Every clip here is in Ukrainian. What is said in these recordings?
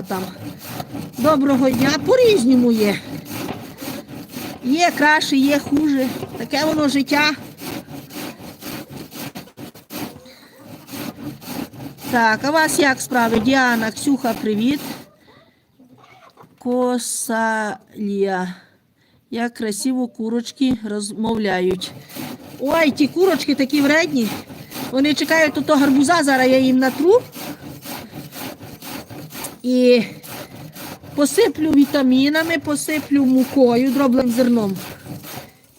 Там. Доброго дня, по-різному є. Є краще, є хуже. Таке воно життя. Так, а вас як справи? Діана, Ксюха, привіт. Косалія. Як красиво курочки розмовляють. Ой, ті курочки такі вредні. Вони чекають ото гарбуза, зараз я їм натру. І посиплю вітамінами, посиплю мукою, дробленим зерном.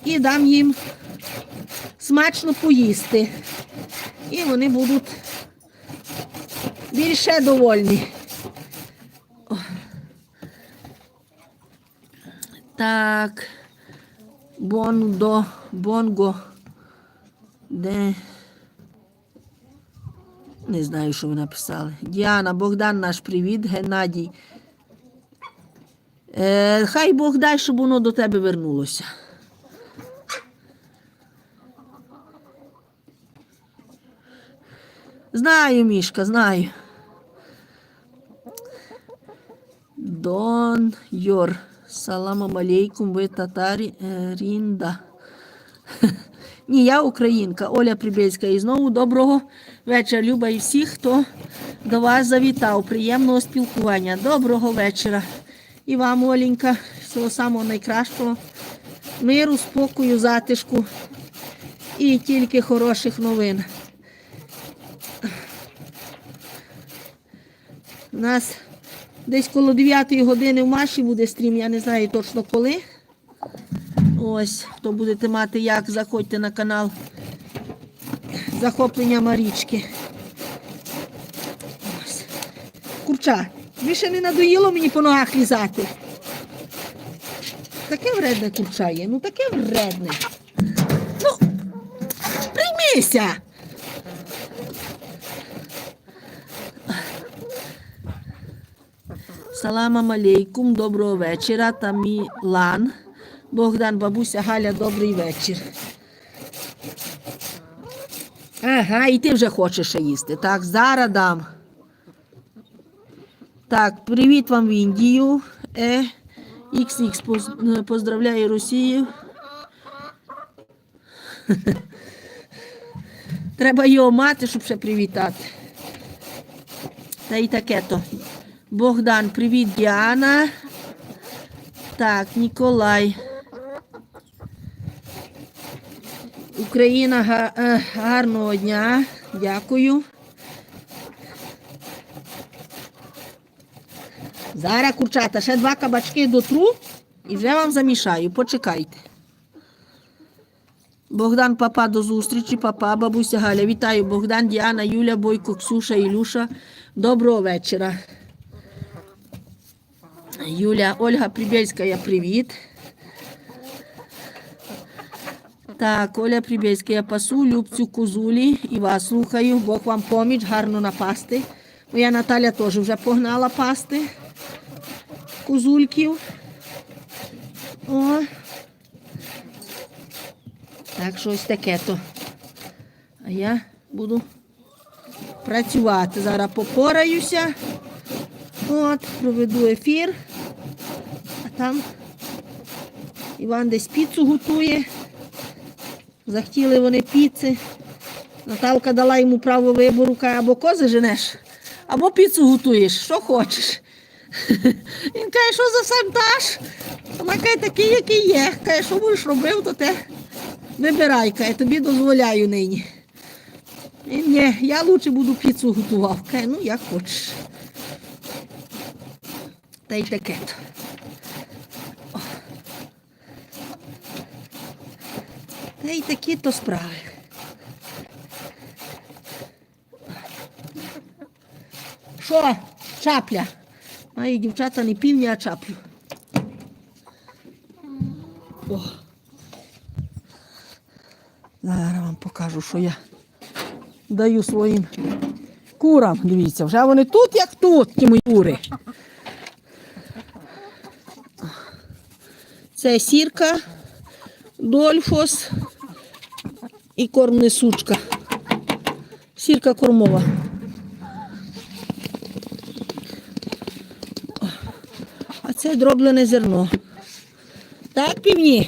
І дам їм смачно поїсти. І вони будуть більше довольні. Так. Бондо, бонго. Де? Не знаю, що ви написали. Діана, Богдан наш привіт, Геннадій. Е, хай Бог дай, щоб воно до тебе вернулося. Знаю, Мішка, знаю. Дон Йор. Салам алейкум, ви татарі е, Рінда. Ні, я українка, Оля Прибільська. І знову доброго вечора, Люба, і всіх, хто до вас завітав. Приємного спілкування. Доброго вечора. І вам, Оленька, всього самого найкращого. Миру, спокою, затишку і тільки хороших новин. У нас десь коло 9 години в Маші буде стрім, я не знаю точно коли. Ось, хто будете мати як, заходьте на канал Захоплення Марічки. Ось. Курча, ви ще не надоїло мені по ногах лізати. Таке вредне курча є, ну таке вредне. Ну, приймися. Салам алейкум, доброго вечора. Тамілан. Богдан, бабуся, Галя, добрий вечір. Ага, і ти вже хочеш їсти. Так, зараз дам. Так, привіт вам в Індію. Е, XX поз- поздравляю Росію. Треба його мати, щоб ще привітати. Та й таке то. Богдан, привіт, Діана. Так, Ніколай. Україна, е, гарного дня. Дякую. Зараз, курчата, ще два кабачки дотру і вже вам замішаю. Почекайте. Богдан, папа, до зустрічі, папа, бабуся Галя. Вітаю Богдан, Діана, Юля, Бойко, Ксюша, Ілюша. Доброго вечора. Юля, Ольга Прибєльська, привіт. Так, Оля Прибєльська, я пасу, Любцю, Козулі і вас слухаю. Бог вам поміч, гарно напасти. Моя Наталя теж вже погнала пасти козульків. О. Так, щось таке то. А я буду працювати. Зараз попораюся. От, проведу ефір. А там Іван десь піцу готує. Захотіли вони піци. Наталка дала йому право вибору, каже, або кози женеш, або піцу готуєш, що хочеш. Він каже, що за сам даш? Вона каже, такий, який є. Каже, що будеш робив, то те вибирай, каже, тобі дозволяю нині. Він, ні, я лучше буду піцу готував. Каже, ну як хочеш. Та й таке. то. Та й такі то справи. Що, чапля? Мої дівчата не півні, а чаплю. О. Зараз вам покажу, що я даю своїм курам. Дивіться, вже вони тут, як тут, ті мої кури. Це сірка, дольфос і корм несучка. Сірка кормова. А це дроблене зерно. Так, півні?